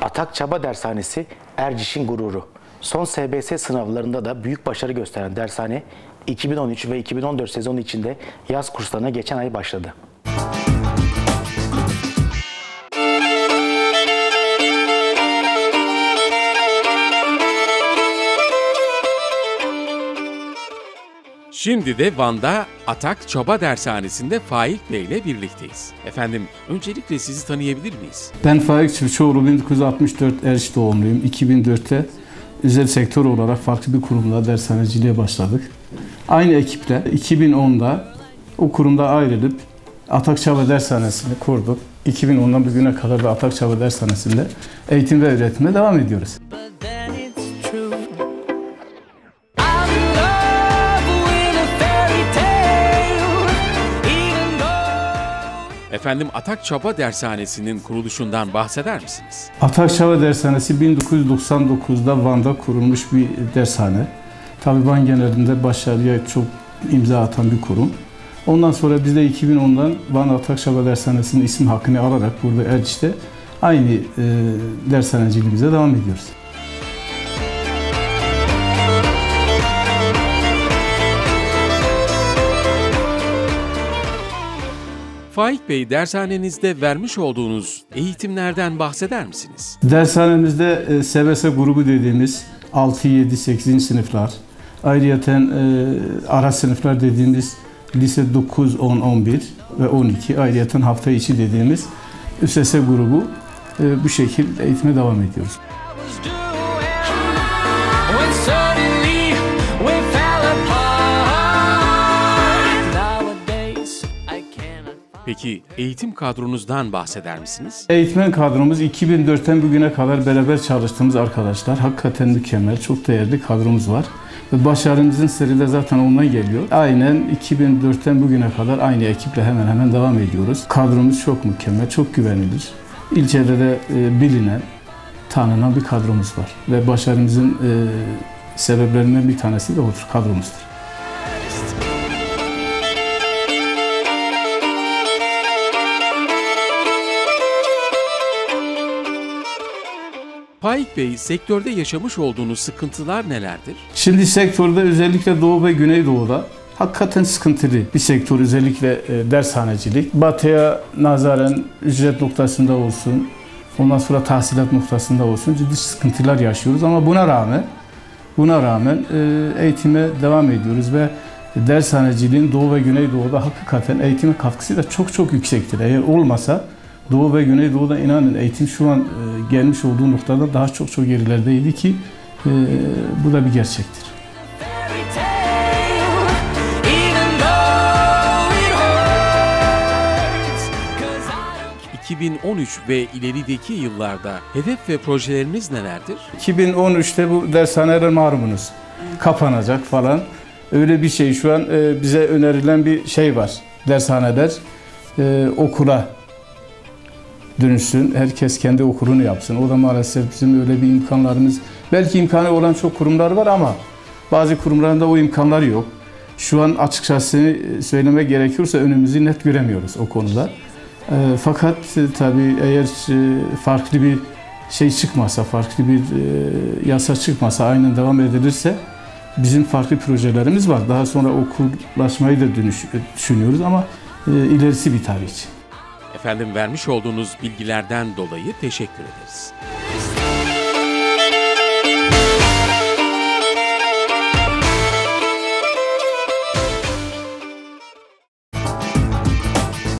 Atak Çaba Dershanesi Erciş'in gururu. Son SBS sınavlarında da büyük başarı gösteren dershane 2013 ve 2014 sezonu içinde yaz kurslarına geçen ay başladı. Şimdi de Van'da Atak Çoba Dershanesi'nde Faik Bey ile birlikteyiz. Efendim öncelikle sizi tanıyabilir miyiz? Ben Faik Çiftçioğlu 1964 Erş doğumluyum. 2004'te özel sektör olarak farklı bir kurumda dershaneciliğe başladık. Aynı ekiple 2010'da o kurumda ayrılıp Atakçaba Dershanesi'ni kurduk. 2010'dan bugüne kadar da Atakçaba Dershanesi'nde eğitim ve öğretime devam ediyoruz. Efendim Atak Çoba Dershanesi'nin kuruluşundan bahseder misiniz? Atakçaba Dershanesi 1999'da Van'da kurulmuş bir dershane. Tabii Van genelinde başarıya çok imza atan bir kurum. Ondan sonra biz de 2010'dan Van Atakçaba Dershanesi'nin isim hakkını alarak burada Erciş'te aynı e, dershaneciliğimize devam ediyoruz. Faik Bey dershanenizde vermiş olduğunuz eğitimlerden bahseder misiniz? Dershanemizde e, SBS grubu dediğimiz 6, 7, 8. sınıflar, ayrıyeten e, ara sınıflar dediğimiz lise 9, 10, 11 ve 12, ayrıyeten hafta içi dediğimiz ÜSS grubu e, bu şekilde eğitime devam ediyoruz. Peki eğitim kadronuzdan bahseder misiniz? Eğitmen kadromuz 2004'ten bugüne kadar beraber çalıştığımız arkadaşlar. Hakikaten mükemmel, çok değerli kadromuz var. Ve başarımızın sırrı da zaten ondan geliyor. Aynen 2004'ten bugüne kadar aynı ekiple hemen hemen devam ediyoruz. Kadromuz çok mükemmel, çok güvenilir. İlçede de e, bilinen, tanınan bir kadromuz var. Ve başarımızın e, sebeplerinden bir tanesi de odur, kadromuzdur. Faik Bey sektörde yaşamış olduğunuz sıkıntılar nelerdir? Şimdi sektörde özellikle Doğu ve Güneydoğu'da hakikaten sıkıntılı bir sektör özellikle e, dershanecilik. Batıya nazaran ücret noktasında olsun, ondan sonra tahsilat noktasında olsun ciddi sıkıntılar yaşıyoruz ama buna rağmen buna rağmen e, eğitime devam ediyoruz ve dershaneciliğin Doğu ve Güneydoğu'da hakikaten eğitime katkısı da çok çok yüksektir. Eğer olmasa Doğu ve Güneydoğu'da inanın eğitim şu an e, gelmiş olduğu noktada daha çok çok gerilerdeydi ki e, bu da bir gerçektir. fairy tale, even though it hurts. 'Cause I don't 2013 ve ilerideki yıllarda hedef ve projeleriniz nelerdir? 2013'te bu dershaneler malumunuz kapanacak falan. Öyle bir şey şu an e, bize önerilen bir şey var. Dershaneler okula dönüşsün. Herkes kendi okulunu yapsın. O da maalesef bizim öyle bir imkanlarımız. Belki imkanı olan çok kurumlar var ama bazı kurumların da o imkanları yok. Şu an açıkçası e, söylemek gerekiyorsa önümüzü net göremiyoruz o konuda. E, fakat e, tabii eğer farklı bir şey çıkmasa, farklı bir yasa çıkmasa, aynen devam edilirse bizim farklı projelerimiz var. Daha sonra okullaşmayı da düşünüyoruz ama ilerisi bir tarih için. Efendim vermiş olduğunuz bilgilerden dolayı teşekkür ederiz.